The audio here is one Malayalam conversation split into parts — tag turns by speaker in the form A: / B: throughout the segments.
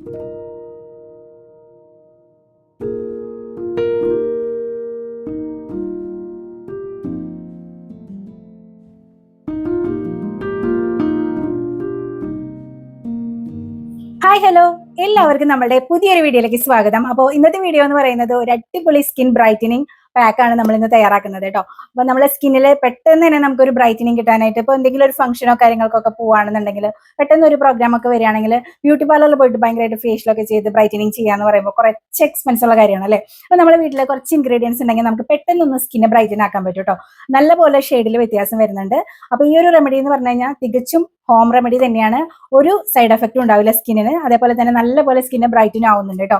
A: ഹായ് ഹലോ എല്ലാവർക്കും നമ്മുടെ പുതിയൊരു വീഡിയോയിലേക്ക് സ്വാഗതം. അപ്പോൾ ഇന്നത്തെ വീഡിയോ എന്ന് പറയുന്നത് ഒരു അടിപൊളി സ്കിൻ ബ്രൈറ്റനിങ് പാക്കാണ് നമ്മൾ ഇന്ന് തയ്യാറാക്കുന്നത് കേട്ടോ. അപ്പൊ നമ്മളെ സ്കിന്നിൽ പെട്ടെന്ന് തന്നെ നമുക്ക് ഒരു ബ്രൈറ്റനിങ് കിട്ടാനായിട്ട് ഇപ്പോൾ എന്തെങ്കിലും ഒരു ഫംഗ്ഷനോ കാര്യങ്ങൾക്കൊക്കെ പോവാണെന്നുണ്ടെങ്കിൽ പെട്ടെന്ന് ഒരു പ്രോഗ്രാം ഒക്കെ വരികയാണെങ്കിൽ ബ്യൂട്ടി പാർലറിൽ പോയിട്ട് ഭയങ്കരമായിട്ട് ഫേഷ്യലൊക്കെ ചെയ്ത് ബ്രൈറ്റനിങ് ചെയ്യാന്ന് പറയുമ്പോൾ കുറച്ച് എക്സ്പെൻസ് ഉള്ള കാര്യമാണ് അല്ലേ? അപ്പൊ നമ്മുടെ വീട്ടിലെ കുറച്ച് ഇൻഗ്രീഡിയൻസ് ഉണ്ടെങ്കിൽ നമുക്ക് പെട്ടെന്ന് ഒന്ന് സ്കിന്നെ ബ്രൈറ്റൻ ആക്കാൻ പറ്റും കേട്ടോ. നല്ല പോലെ ഷെയ്ഡിൽ വ്യത്യാസം വരുന്നുണ്ട്. അപ്പൊ ഈ ഒരു റെമഡി എന്ന് പറഞ്ഞു കഴിഞ്ഞാൽ തികച്ചും ഹോം റെമഡി തന്നെയാണ്. ഒരു സൈഡ് എഫക്റ്റും ഉണ്ടാവില്ല സ്കിന്നിന് അതേപോലെ തന്നെ നല്ലപോലെ സ്കിന്നെ ബ്രൈറ്റൻ ആവുന്നുണ്ട് കേട്ടോ.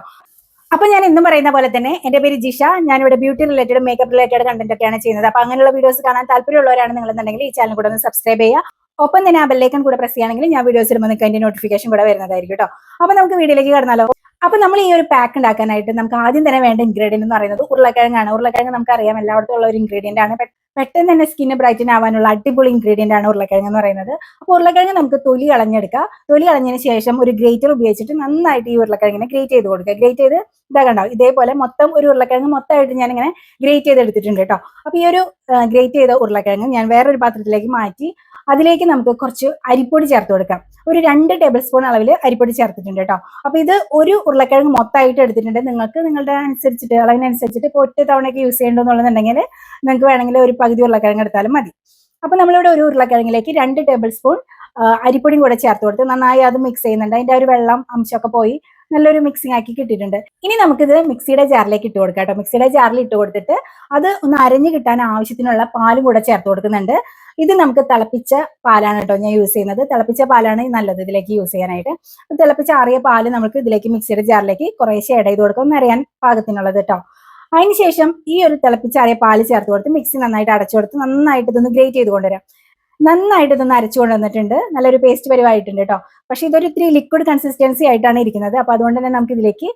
A: അപ്പൊ ഞാൻ ഇന്നും പറയുന്ന പോലെ തന്നെ എന്റെ പേര് ജിഷ ഞാനിവിടെ beauty related makeup related content ഒക്കെയാണ് ചെയ്യുന്നത്. അപ്പൊ അങ്ങനെയുള്ള വീഡിയോസ് കാണാൻ താല്പര്യമുള്ളവരാണ് നിങ്ങളെന്നുണ്ടെങ്കിൽ ഈ ചാനൽ കൂടെ ഒന്ന് സബ്സ്ക്രൈബ് ചെയ്യുക. ഒപ്പം തന്നെ ആ ബെല്ലേക്കൻ കൂടെ പ്രസ് ചെയ്യുകയാണെങ്കിൽ ഞാൻ വീഡിയോസ് ഇടുമ്പോൾ നിങ്ങൾക്ക് അതിന്റെ നോട്ടിഫിക്കേഷൻ കൂടെ വരുന്നതായിരിക്കും കേട്ടോ. അപ്പൊ നമുക്ക് വീഡിയോയിലേക്ക് കടന്നാലോ. അപ്പൊ നമ്മൾ ഈ ഒരു പാക്ക് ഉണ്ടാക്കാനായിട്ട് നമുക്ക് ആദ്യം തന്നെ വേണ്ട ഇൻഗ്രീഡിയന്റ് എന്ന് പറയുന്നത് ഉരുളക്കിഴങ്ങാണ്. ഉരുളക്കിഴങ്ങ് നമുക്ക് അറിയാം എല്ലായിടത്തും ഉള്ള ഒരു ഇൻഗ്രീഡിയന്റ് ആണ്. പെട്ടെന്ന് തന്നെ സ്കിന്ന് ബ്രൈറ്റൻ ആവാനുള്ള അടിപൊളി ഇൻഗ്രീഡിയന്റ് ആണ് ഉരുളക്കിഴങ്ങ് എന്ന് പറയുന്നത്. അപ്പോൾ ഉരുളക്കിഴങ്ങ് നമുക്ക് തൊലി കളഞ്ഞെടുക്കുക തൊലി കളഞ്ഞതിന് ശേഷം ഒരു ഗ്രേറ്റർ ഉപയോഗിച്ചിട്ട് നന്നായിട്ട് ഈ ഉരുളക്കിഴങ്ങിനെ ഗ്രേറ്റ് ചെയ്ത് കൊടുക്കുക. ഗ്രേറ്റ് ചെയ്ത് ഇതാ കണ്ടോ ഇതേപോലെ മൊത്തം ഒരു ഉരുളക്കിഴങ്ങ് മൊത്തമായിട്ട് ഞാൻ ഇങ്ങനെ ഗ്രേറ്റ് ചെയ്ത് എടുത്തിട്ടുണ്ട് കേട്ടോ. അപ്പൊ ഈ ഒരു ഗ്രേറ്റ് ചെയ്ത ഉരുളക്കിഴങ്ങ് ഞാൻ വേറൊരു പാത്രത്തിലേക്ക് മാറ്റി അതിലേക്ക് നമുക്ക് കുറച്ച് അരിപ്പൊടി ചേർത്ത് കൊടുക്കാം. ഒരു രണ്ട് ടേബിൾ സ്പൂൺ അളവിൽ അരിപ്പൊടി ചേർത്തിട്ടുണ്ട് കേട്ടോ അപ്പൊ ഇത് ഒരു ഉരുളക്കിഴങ്ങ് മൊത്തമായിട്ട് എടുത്തിട്ടുണ്ട്. നിങ്ങൾക്ക് നിങ്ങളുടെ അനുസരിച്ചിട്ട് അളവിനനുസരിച്ചിട്ട് ഇപ്പോൾ ഒറ്റ തവണയൊക്കെ യൂസ് ചെയ്യേണ്ടതെന്നുണ്ടെങ്കിൽ നിങ്ങൾക്ക് വേണമെങ്കിൽ ഒരു പകുതി ഉരുളക്കിഴങ്ങ് എടുത്താലും മതി. അപ്പൊ നമ്മളിവിടെ ഒരു ഉരുളക്കിഴങ്ങിലേക്ക് രണ്ട് ടേബിൾ സ്പൂൺ അരിപ്പൊടിയും കൂടെ ചേർത്ത് കൊടുത്ത് നന്നായി അത് മിക്സ് ചെയ്യുന്നുണ്ട്. അതിന്റെ ആ ഒരു വെള്ളം അംശമൊക്കെ പോയി. നല്ലൊരു മിക്സിംഗ് ആക്കി കിട്ടിയിട്ടുണ്ട്. ഇനി നമുക്കിത് മിക്സിയുടെ ജാറിലേക്ക് ഇട്ട് കൊടുക്കാം കേട്ടോ. മിക്സിയുടെ ജാറിൽ ഇട്ട് കൊടുത്തിട്ട് അത് ഒന്ന് അരഞ്ഞു കിട്ടാൻ ആവശ്യത്തിനുള്ള പാലും കൂടെ ചേർത്ത് കൊടുക്കുന്നുണ്ട്. ഇത് നമുക്ക് തിളപ്പിച്ച പാലാണ് കേട്ടോ ഞാൻ യൂസ് ചെയ്യുന്നത്. തിളപ്പിച്ച പാലാണ് നല്ലത് ഇതിലേക്ക് യൂസ് ചെയ്യാനായിട്ട്. തിളപ്പിച്ച ആറിയ പാൽ നമുക്ക് ഇതിലേക്ക് മിക്സിയുടെ ജാറിലേക്ക് കുറേശ്ശെ ഇട ചെയ്ത് കൊടുക്കാം. ഒന്നറിയാൻ പാകത്തിനുള്ളത് കേട്ടോ. അതിനുശേഷം ഈ ഒരു തിളപ്പിച്ചാറിയ പാൽ ചേർത്ത് കൊടുത്ത് മിക്സി നന്നായിട്ട് അടച്ചു കൊടുത്ത് നന്നായിട്ട് ഇതൊന്ന് ഗ്രേറ്റ് ചെയ്ത് കൊണ്ടുവരാം. നന്നായിട്ട് ഇതൊന്ന് അരച്ചു കൊണ്ടുവന്നിട്ടുണ്ട്. നല്ലൊരു പേസ്റ്റ് പരിവായിട്ടുണ്ട് കേട്ടോ പക്ഷെ ഇതൊരു ഇത്തിരി ലിക്വിഡ് കൺസിസ്റ്റൻസി ആയിട്ടാണ് ഇരിക്കുന്നത്. അപ്പൊ അതുകൊണ്ട് തന്നെ നമുക്ക് ഇതിലേക്ക്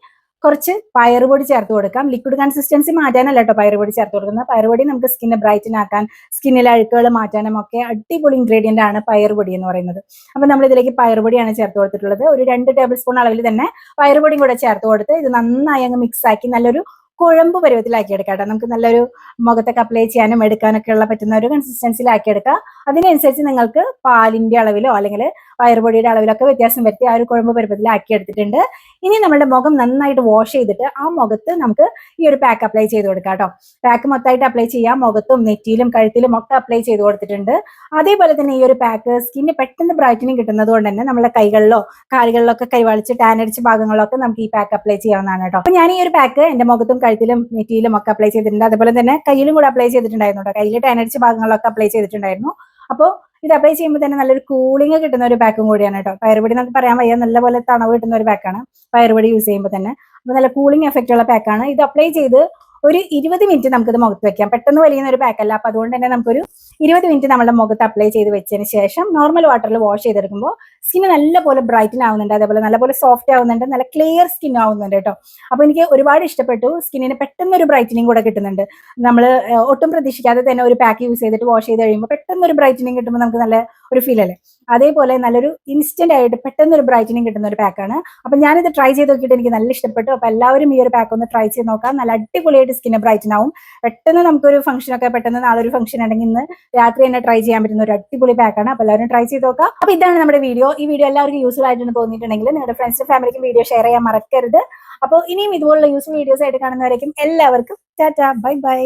A: കുറച്ച് പയറുപൊടി ചേർത്ത് കൊടുക്കാം. ലിക്വിഡ് കൺസിസ്റ്റൻസി മാറ്റാനല്ല കേട്ടോ പയറുപൊടി ചേർത്ത് കൊടുക്കുന്നത്. പയറുപൊടി നമുക്ക് സ്കിന്നെ ബ്രൈറ്റൻ ആക്കാൻ സ്കിന്നിലെ അഴുക്കുകൾ മാറ്റാനും ഒക്കെ അടിപൊളി ഇൻഗ്രീഡിയന്റ് ആണ് പയറുപൊടി എന്ന് പറയുന്നത്. അപ്പൊ നമ്മൾ ഇതിലേക്ക് പയറുപൊടിയാണ് ചേർത്ത് കൊടുത്തിട്ടുള്ളത്. ഒരു രണ്ട് ടേബിൾ സ്പൂൺ അളവിൽ തന്നെ പയറുപൊടിയും കൂടെ ചേർത്ത് കൊടുത്ത് ഇത് നന്നായി അങ്ങ് മിക്സ് ആക്കി നല്ലൊരു കുഴമ്പ് പരുവത്തിലാക്കി എടുക്കാം കേട്ടോ. നമുക്ക് നല്ലൊരു മുഖത്തൊക്കെ അപ്ലൈ ചെയ്യാനും എടുക്കാനൊക്കെ ഉള്ള പറ്റുന്ന ഒരു കൺസിസ്റ്റൻസിയിലാക്കി എടുക്കുക അതിനനുസരിച്ച് നിങ്ങൾക്ക് പാലിന്റെ അളവിലോ അല്ലെങ്കിൽ വയറുപൊടിയുടെ അളവിലോ ഒക്കെ വ്യത്യാസം വരുത്തി ആ ഒരു കുഴമ്പ് പരുവത്തിലാക്കി എടുത്തിട്ടുണ്ട് ഇനി നമ്മുടെ മുഖം നന്നായിട്ട് വാഷ് ചെയ്തിട്ട് ആ മുഖത്ത് നമുക്ക് ഈ ഒരു പാക്ക് അപ്ലൈ ചെയ്ത് കൊടുക്കാം കേട്ടോ. പാക്ക് മൊത്തമായിട്ട് അപ്ലൈ ചെയ്യാം. മുഖത്തും നെറ്റിയിലും കഴുത്തിലും ഒക്കെ അപ്ലൈ ചെയ്ത് കൊടുത്തിട്ടുണ്ട്. അതേപോലെ തന്നെ ഈ ഒരു പാക്ക് സ്കിന്ന് പെട്ടെന്ന് ബ്രൈറ്റനിങ് കിട്ടുന്നത് കൊണ്ട് തന്നെ നമ്മുടെ കൈകളിലോ കാലുകളിലൊക്കെ കൈവളിച്ച് ടാനടിച്ച ഭാഗങ്ങളിലൊക്കെ നമുക്ക് ഈ പാക്ക് അപ്ലൈ ചെയ്യാവുന്നതാണ് കേട്ടോ. അപ്പൊ ഞാൻ ഈ ഒരു പാക്ക് എന്റെ മുഖത്തും കഴുത്തിലും നെറ്റിയിലും ഒക്കെ അപ്ലൈ ചെയ്തിട്ടുണ്ട്. അതുപോലെ തന്നെ കയ്യിലും കൂടെ അപ്ലൈ ചെയ്തിട്ടുണ്ടായിരുന്നു കേട്ടോ കയ്യിൽ ടാൻ അടിച്ച ഭാഗങ്ങളിലൊക്കെ അപ്ലൈ ചെയ്തിട്ടുണ്ടായിരുന്നു. അപ്പോൾ ഇത് അപ്ലൈ ചെയ്യുമ്പോൾ തന്നെ നല്ലൊരു കൂളിംഗ് കിട്ടുന്ന ഒരു പാക്കും കൂടിയാണ് കേട്ടോ. പയറുപൊടി നമുക്ക് പറയാൻ വയ്യ. നല്ലപോലെ തണവ് കിട്ടുന്ന ഒരു പാക്കാണ് പയറുപൊടി യൂസ് ചെയ്യുമ്പോൾ തന്നെ. അപ്പോൾ നല്ല കൂളിംഗ് എഫക്റ്റ് ഉള്ള പാക്കാണ് ഇത് അപ്ലൈ ചെയ്ത് ഒരു ഇരുപത് മിനിറ്റ് നമുക്കിത് മുഖത്ത് വെക്കാം. പെട്ടെന്ന് വലിയുന്ന ഒരു പാക്കല്ല അപ്പൊ അതുകൊണ്ട് തന്നെ നമുക്കൊരു ഇരുപത് മിനിറ്റ് നമ്മുടെ മുഖത്ത് അപ്ലൈ ചെയ്ത് വെച്ചതിന് ശേഷം നോർമൽ വാട്ടറിൽ വാഷ് ചെയ്തെടുക്കുമ്പോൾ സ്കിൻ നല്ലപോലെ ബ്രൈറ്റൻ ആവുന്നുണ്ട്. അതേപോലെ നല്ലപോലെ സോഫ്റ്റ് ആവുന്നുണ്ട്. നല്ല ക്ലിയർ സ്കിൻ ആവുന്നുണ്ട് കേട്ടോ. അപ്പൊ എനിക്ക് ഒരുപാട് ഇഷ്ടപ്പെട്ടു. സ്കിന്നിന് പെട്ടെന്ന് ഒരു ബ്രൈറ്റനിങ് കൂടെ കിട്ടുന്നുണ്ട്. നമ്മൾ ഒട്ടും പ്രതീക്ഷിക്കാതെ തന്നെ ഒരു പാക്ക് യൂസ് ചെയ്തിട്ട് വാഷ് ചെയ്ത് കഴിയുമ്പോൾ പെട്ടെന്ന് ഒരു ബ്രൈറ്റനിങ് കിട്ടുമ്പോൾ നമുക്ക് നല്ല ഒരു ഫീൽ അല്ലേ? അതേപോലെ നല്ലൊരു ഇൻസ്റ്റന്റ് ആയിട്ട് പെട്ടെന്ന് ഒരു ബ്രൈറ്റനിങ് കിട്ടുന്ന ഒരു പാക്കാണ് അപ്പൊ ഞാനിത് ട്രൈ ചെയ്ത് നോക്കിയിട്ട് എനിക്ക് നല്ല ഇഷ്ടപ്പെട്ടു. അപ്പൊ എല്ലാവരും ഈ ഒരു പാക്ക് ഒന്ന് ട്രൈ ചെയ്ത് നോക്കാം. നല്ല അടിപൊളിയായിട്ട് സ്കിന്നെ ബ്രൈറ്റൻ ആവും. പെട്ടെന്ന് നമുക്കൊരു ഫംഗ്ഷൻ ഒക്കെ പെട്ടെന്ന് നാളെ ഒരു ഫംഗ്ഷൻ ഉണ്ടെങ്കിൽ ഇന്ന് രാത്രി തന്നെ ട്രൈ ചെയ്യാൻ പറ്റുന്ന ഒരു അടിപൊളി പാക്കാണ് അപ്പൊ എല്ലാവരും ട്രൈ ചെയ്ത് നോക്കാം. അപ്പൊ ഇതാണ് നമ്മുടെ വീഡിയോ ഈ വീഡിയോ എല്ലാവർക്കും യൂസ്ഫുൾ ആയിട്ടുണ്ട് തോന്നിയിട്ടുണ്ടെങ്കിൽ നിങ്ങളുടെ ഫ്രണ്ട്സിനും ഫാമിലിക്കും വീഡിയോ ഷെയർ ചെയ്യാൻ മറക്കരുത്. അപ്പോൾ ഇനിയും ഇതുപോലുള്ള യൂസ്ഫുൾ വീഡിയോസ് ആയിട്ട് കാണുന്നവരേക്കും എല്ലാവർക്കും ടാറ്റാ ബൈ ബൈ